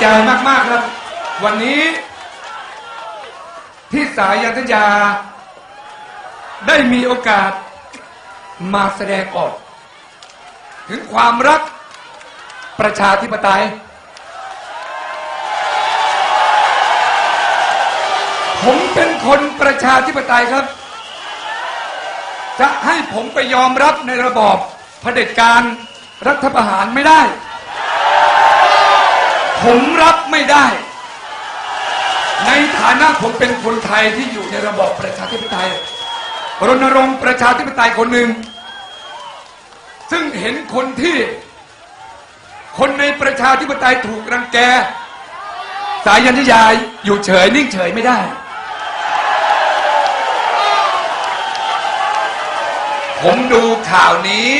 ใจมากๆครับ วันนี้ที่สายันทยา ได้มีโอกาสมาแสดงออก ถึงความรักประชาธิปไตย ผมเป็นคนประชาธิปไตยครับ จะให้ผมไปยอมรับในระบอบเผด็จการรัฐประหารไม่ได้ ผมรับไม่ได้ ในฐานะผมเป็นคนไทยที่อยู่ในระบอบประชาธิปไตยรณรงค์ประชาธิปไตยคนหนึ่ง ซึ่งเห็นคนที่ คนในประชาธิปไตยถูกรังแก สายันทยายอยู่เฉยนิ่งเฉยไม่ได้ ผมดูข่าวนี้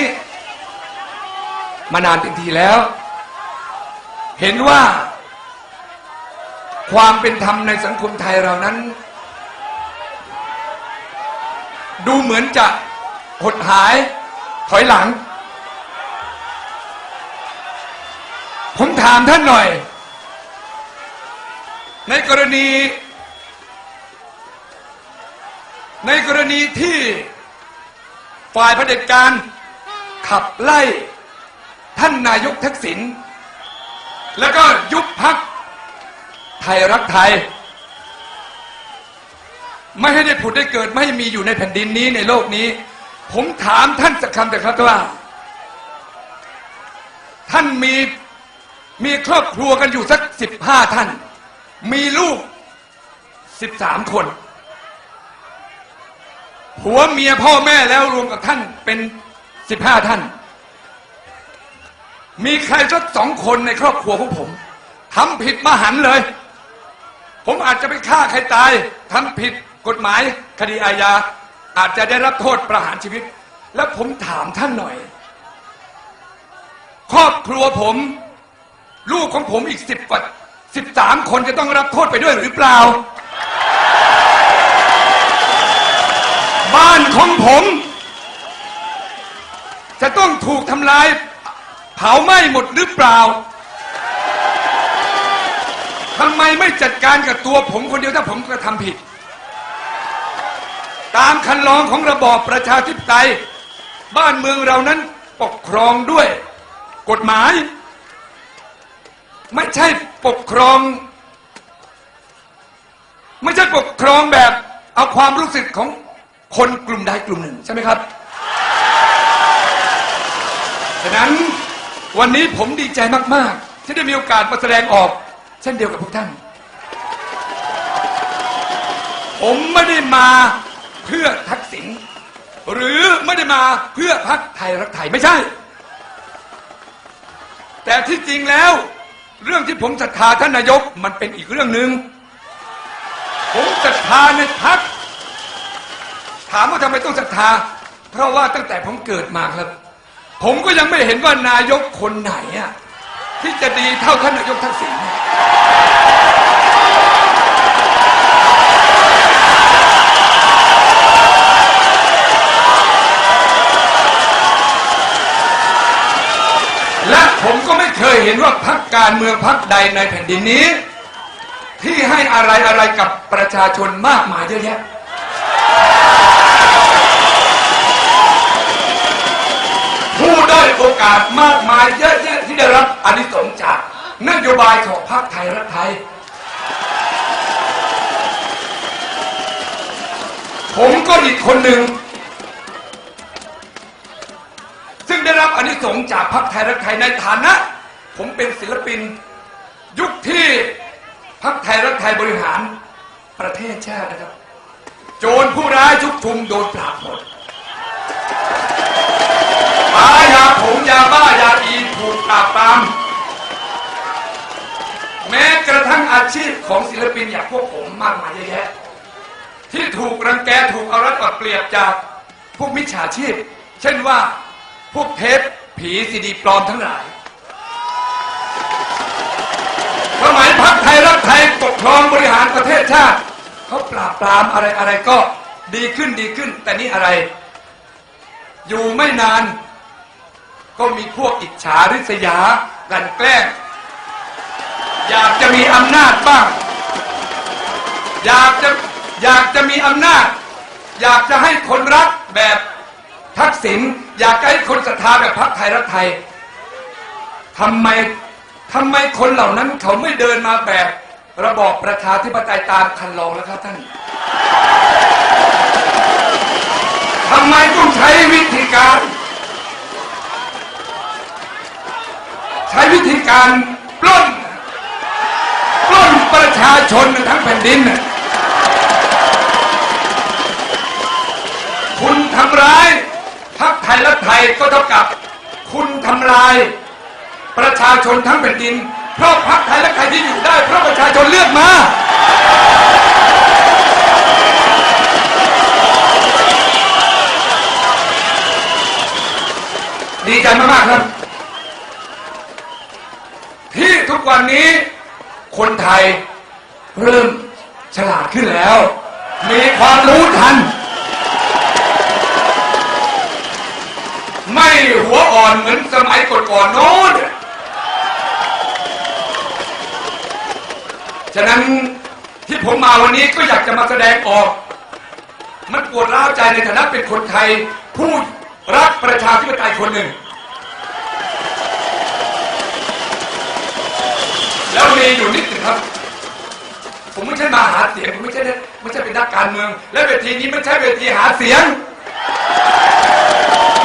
มานานเต็มทีแล้ว เห็นว่า ความเป็นธรรมในสังคมไทยเรานั้น ดูเหมือนจะหดหายถอยหลัง ผมถามท่านหน่อย ในกรณี ในกรณีที่ฝ่ายเผด็จการขับไล่ท่านนายกทักษิณ แล้วก็ยุบพักไทยรักไทย ไม่ให้ได้ผุดได้เกิดไม่ให้มีอยู่ในแผ่นดินนี้ในโลกนี้ ผมถามท่านสักคำแต่ครับว่า ท่านมีมีครอบครัวกันอยู่สักสิบห้าท่าน มีลูกสิบสามคนผัวเมียพ่อแม่แล้วรวมกับท่านเป็นสิบห้าท่าน มีใครสักสองคนในครอบครัวของผมทำผิดมาหันเลย ผมอาจจะไปฆ่าใครตายทำผิดกฎหมายคดีอาญา อาจจะได้รับโทษประหารชีวิต แล้วผมถามท่านหน่อย ครอบครัวผม ลูกของผมอีกสิบกว่าสิบสามคนจะต้องรับโทษไปด้วยหรือเปล่า บ้านของผม จะต้องถูกทำลาย เผาไหม้หมดหรือเปล่าทำไมไม่จัดการกับตัวผมคนเดียวถ้าผมกระทำผิด ตามคันลองของระบอบประชาธิปไตย บ้านเมืองเรานั้นปกครองด้วย กฎหมาย ไม่ใช่ปกครอง ไม่ใช่ปกครองแบบเอาความรู้สึกของคนกลุ่มใดกลุ่มหนึ่งใช่ไหมครับ ฉะนั้น วันนี้ผมดีใจมากๆ ที่ได้มีโอกาสมาแสดงออก เช่นเดียวกับพวกท่าน ผมไม่ได้มาเพื่อทักษิณหรือไม่ได้มาเพื่อพักไทยรักไทยไม่ใช่ แต่ที่จริงแล้ว เรื่องที่ผมศรัทธาท่านนายกมันเป็นอีกเรื่องหนึ่งผมศรัทธาในพักถามว่าทำไมต้องศรัทธา เพราะว่าตั้งแต่ผมเกิดมาครับ ผมก็ยังไม่เห็นว่านายกคนไหนอะที่จะดีเท่าท่านนายกทักษิณและผมก็ไม่เคยเห็นว่าพักการเมืองพักใดในแผ่นดินนี้ ที่ให้อะไรอะไรกับประชาชนมากมายเยอะแยะ ผู้ ได้อยโอกาสมากมายเยอะแยะที่ได้รับอานิสงส์จากนโยบายของพรรคไทยรักไทย ผมก็อีกคนหนึ่ง ซึ่งได้รับอานิสงส์จากพรรคไทยรักไทยในฐานะ ผมเป็นศิลปิน ยุคที่พรรคไทยรักไทยบริหารประเทศชาตินะครับ โจรผู้ร้ายชุกชุมโดนปราบหมดายยาผงยาบ้ายาอีถูกปราบปรามแม้กระทั่งอาชีพของศิลปินอย่างพวกผมมากมายเยอะแยะ ที่ถูกรังแกถูกเอารัดเอาเปรียบจากพวกมิจฉาชีพ เช่นว่าพวกเทปผีซีดีปลอมทั้งหลายสมัยพักไทยรักไทยปกครองบริหารประเทศชาติเขาปราบปรามอะไรอะไรก็ดีขึ้นดีขึ้น แต่นี่อะไร อยู่ไม่นาน ก็มีพวกอิจฉาริษยากันแกล้ง อยากจะมีอำนาจบ้าง อยากจะอยากจะมีอำนาจ อยากจะให้คนรักแบบทักษิณอยากจะให้คนศรัทธาแบบพรรคไทยรักไทยทำไมทำไมคนเหล่านั้นเขาไม่เดินมาแบบระบอบประชาธิปไตยตามคันลองแล้วครับท่านทำไมต้องใช้วิธีการ ใช้วิธีการปล้นปล้นประชาชนทั้งแผ่นดิน คุณทำร้ายพรรคไทยและไทยก็เท่ากับ คุณทำลายประชาชนทั้งแผ่นดิน เพราะพรรคไทยและไทยที่อยู่ได้ เพราะประชาชนเลือกมาดีใจมากๆครับ ทุกวันนี้ คนไทยเริ่มฉลาดขึ้นแล้ว มีความรู้ทัน ไม่หัวอ่อนเหมือนสมัยก่อนๆโน้นฉะนั้นที่ผมมาวันนี้ก็อยากจะมาแสดงออก มันปวดร้าวใจในฐานะเป็นคนไทย ผู้รักประชาธิปไตยคนหนึ่ง แล้วมีอยู่นิดหนึ่งครับ ผมไม่ใช่มาหาเสียงผมไม่ใช่ไม่ใช่เป็นนักการเมือง และเวทีนี้ไม่ใช่เวทีหาเสียง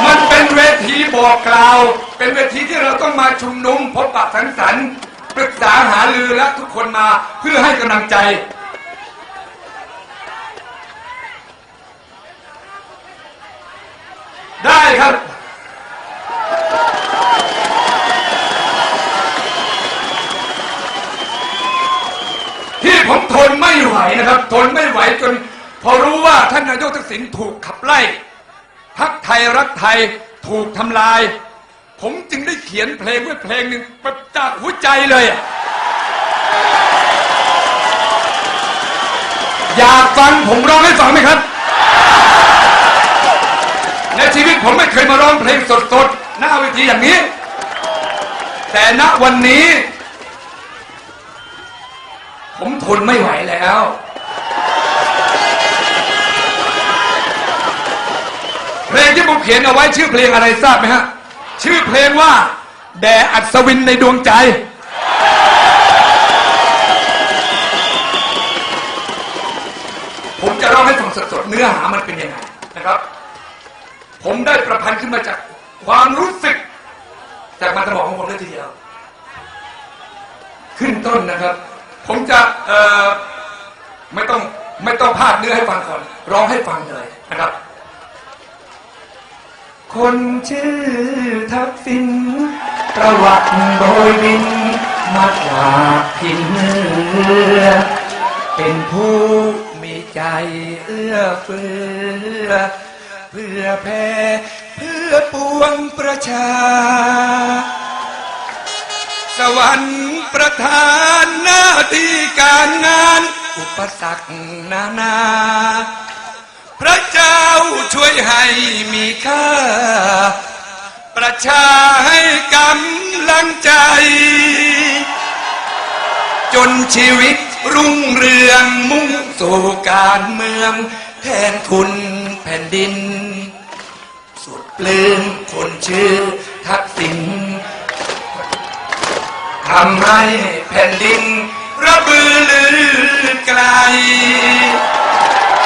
มันเป็นเวทีบอกกล่าว เป็นเวทีที่เราต้องมาชุมนุมพบปะสังสรรค์ปรึกษาหารือและทุกคนมาเพื่อให้กำลังใจได้ครับ ที่ผมทนไม่ไหวนะครับ ทนไม่ไหวจน พอรู้ว่าท่านนายกทักษิณถูกขับไล่พักไทยรักไทยถูกทำลาย ผมจึงได้เขียนเพลงไว้เพลงหนึ่งจากหัวใจเลยอะอยากฟังผมร้องให้ฟังไหมครับ ในชีวิตผมไม่เคยมาร้องเพลงสดๆ หน้าเวทีอย่างนี้ แต่ณวันนี้ ผมทนไม่ไหวแล้ว เพลงที่ผมเขียนเอาไว้ชื่อเพลงอะไรทราบไหมฮะ ชื่อเพลงว่า แด่อัศวินในดวงใจ ผมจะร้องให้ฟังสดๆ เนื้อหามันเป็นยังไงนะครับ ผมได้ประพันธ์ขึ้นมาจากความรู้สึก จากมันสมองของผมเลยทีเดียว ขึ้นต้นนะครับ ผมจะไม่ต้องไม่ต้องพากย์เนื้อให้ฟังก่อนร้องให้ฟังเลยนะครับ คนชื่อทักษิณประวัติโดยบิน มาจากพินเนื้อเป็นผู้มีใจเอื้อเฟื้อเพื่อแผ่เพื่อปวงประชา วรรค์ประทานหน้าที่การงาน อุปสรรคนานา พระเจ้าช่วยให้มีค่า ประชาให้กำลังใจ จนชีวิตรุ่งเรืองมุ่งสู่การเมือง แทนคุณแผ่นดิน สุดปลื้มคนชื่อทักษิณ ทำให้แผ่นดินระบือลือไกล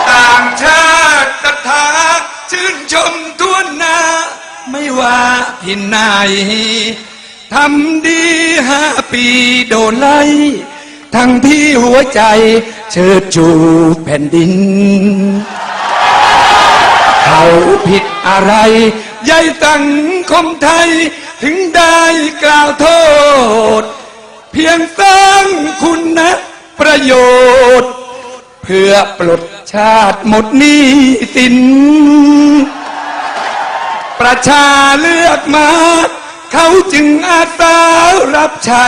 ต่างชาติตถาชื่นชมทั่วหน้า ไม่ว่าที่ไหนทำดีห้าปีโดนไล่ ทั้งที่หัวใจเชิดชูแผ่นดิน เขาผิดอะไรยายสังคมไทยถึงได้กล่าวโทษ พียงสร้างคุณนะประโยชน์ เพื่อปลดชาติหมดหนี้สิน ประชาเลือกมา เขาจึงอาสารับใช้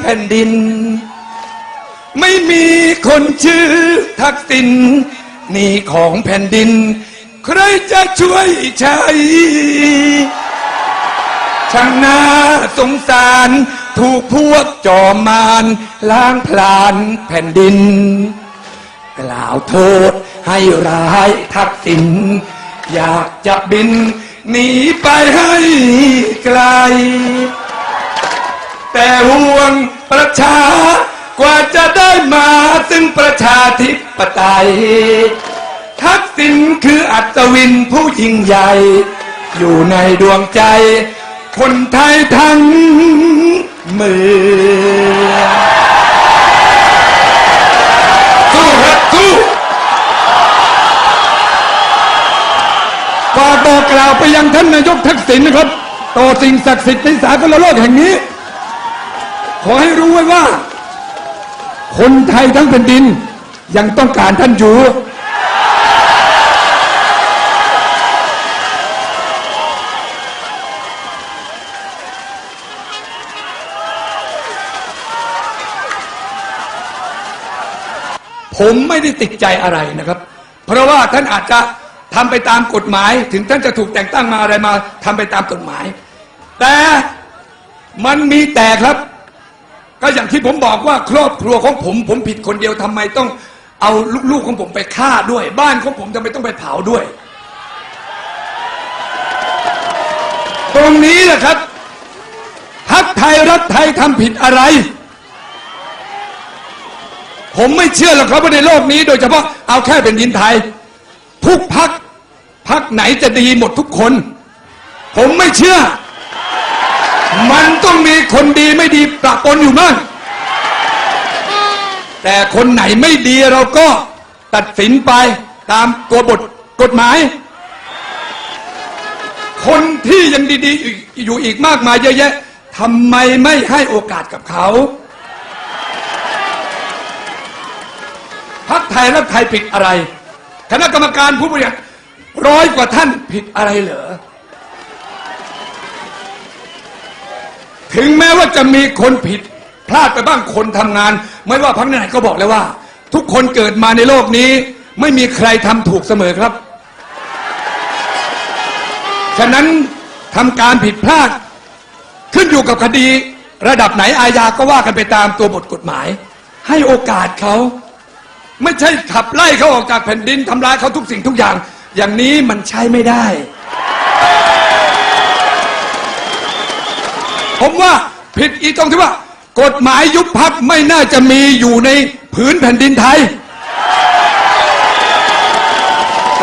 แผ่นดิน ไม่มีคนชื่อทักษิณหนี่ของแผ่นดิน ใครจะช่วยใช้ช่างน่าสงสาร ถูกพวกจอมมารล้างพลานแผ่นดิน กล่าวโทษให้ร้ายทักษิณอยากจะบินหนีไปให้ไกล แต่ห่วงประชากว่าจะได้มาซึ่งประชาธิปไตย ทักษิณคืออัศวินผู้ยิ่งใหญ่ อยู่ในดวงใจ คนไทยทั้ง เมืองสู้ครับสู้ฝากบอกกล่าวไปยังท่านนายกทักษิณนะครับ ต่อสิ่งศักดิ์สิทธิ์ในสากลโลกแห่งนี้ ขอให้รู้ไว้ว่า คนไทยทั้งแผ่นดินยังต้องการท่านอยู่ ผมไม่ได้ติดใจอะไรนะครับ เพราะว่าท่านอาจจะทำไปตามกฎหมาย ถึงท่านจะถูกแต่งตั้งมาอะไรมาทำไปตามกฎหมาย แต่มันมีแต่ครับ ก็อย่างที่ผมบอกว่าครอบครัวของผม ผมผิดคนเดียวทำไมต้องเอาลูกๆของผมไปฆ่าด้วย บ้านของผมทำไมต้องไปเผาด้วย ตรงนี้แหละครับพักไทยรักไทยทำผิดอะไร ผมไม่เชื่อหรอกครับว่าในโลกนี้ โดยเฉพาะเอาแค่เป็นดินไทย ทุกพักพักไหนจะดีหมดทุกคน ผมไม่เชื่อ มันต้องมีคนดีไม่ดีประปนอยู่บ้างแต่คนไหนไม่ดีเราก็ตัดสินไปตามตัวบทกฎหมาย คนที่ยังดีๆอยู่อีกมากมายเยอะแยะทำไมไม่ให้โอกาสกับเขา พักไทยรักไทยผิดอะไร คณะกรรมการผู้บริหารร้อยกว่าท่านผิดอะไรเหรอ ถึงแม้ว่าจะมีคนผิด พลาดไปบ้างคนทำงาน ไม่ว่าพักไหนก็บอกเลยว่า ทุกคนเกิดมาในโลกนี้ ไม่มีใครทำถูกเสมอครับ ฉะนั้นทำการผิดพลาด ขึ้นอยู่กับคดี ระดับไหนอาญาก็ว่ากันไปตามตัวบทกฎหมาย ให้โอกาสเขา ไม่ใช่ขับไล่เขาออกจากแผ่นดินทำร้ายเขาทุกสิ่งทุกอย่าง อย่างนี้มันใช้ไม่ได้ ผมว่าผิดอีกตรงที่ว่า กฎหมายยุบพักไม่น่าจะมีอยู่ในผืนแผ่นดินไทย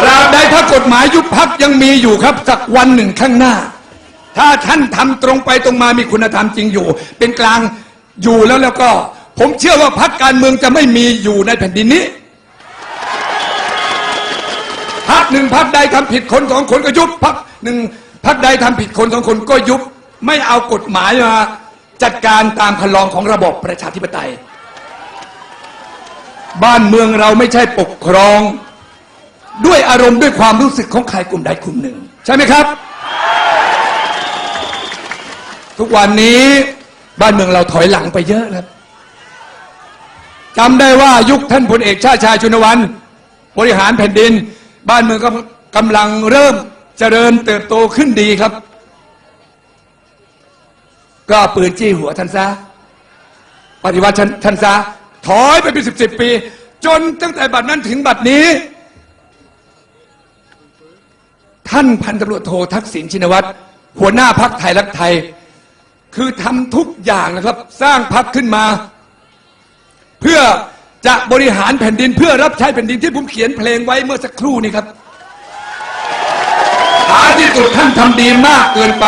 ราบใดถ้ากฎหมายยุบพักยังมีอยู่ครับสักวันหนึ่งข้างหน้า ถ้าท่านทำตรงไปตรงมามีคุณธรรมจริงอยู่ เป็นกลางอยู่แล้วแล้วก็ ผมเชื่อว่าพักการเมืองจะไม่มีอยู่ในแผ่นดินนี้พักหนึ่งพักใดทำผิดคนสองคนก็ยุบพักหนึ่งพักใดทำผิดคนสองคนก็ยุบ ไม่เอากฎหมายมาจัดการตามคันลองของระบบประชาธิปไตย บ้านเมืองเราไม่ใช่ปกครอง ด้วยอารมณ์ด้วยความรู้สึกของใครกลุ่มใดกลุ่มหนึ่ง ใช่ไหมครับ ทุกวันนี้บ้านเมืองเราถอยหลังไปเยอะครับ จำได้ว่ายุคท่านพลเอกชาติชายชุนวันบริหารแผ่นดิน บ้านเมืองก็กำลังเริ่มเจริญเติบโตขึ้นดีครับ ก็ปืนจี้หัวท่านซะปฏิวัติท่านท่านซะถอยไปเป็นสิบสิบปี จนตั้งแต่บัดนั้นถึงบัดนี้ ท่านพันตำรวจโททักษิณชินวัตรหัวหน้าพักไทยรักไทย คือทำทุกอย่างนะครับ สร้างพักขึ้นมา เพื่อจะบริหารแผ่นดินเพื่อรับใช้แผ่นดินที่ผมเขียนเพลงไว้เมื่อสักครู่นี้ครับท้ายที่สุดท่านทำดีมากเกินไป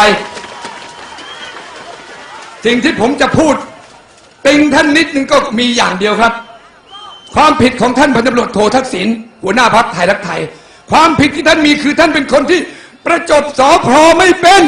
สิ่งที่ผมจะพูดติงท่านนิดนึงก็มีอย่างเดียวครับ ความผิดของท่านพันตำรวจโททักษิณหัวหน้าพักไทยรักไทย ความผิดที่ท่านมีคือท่านเป็นคนที่ประจบสอพอไม่เป็น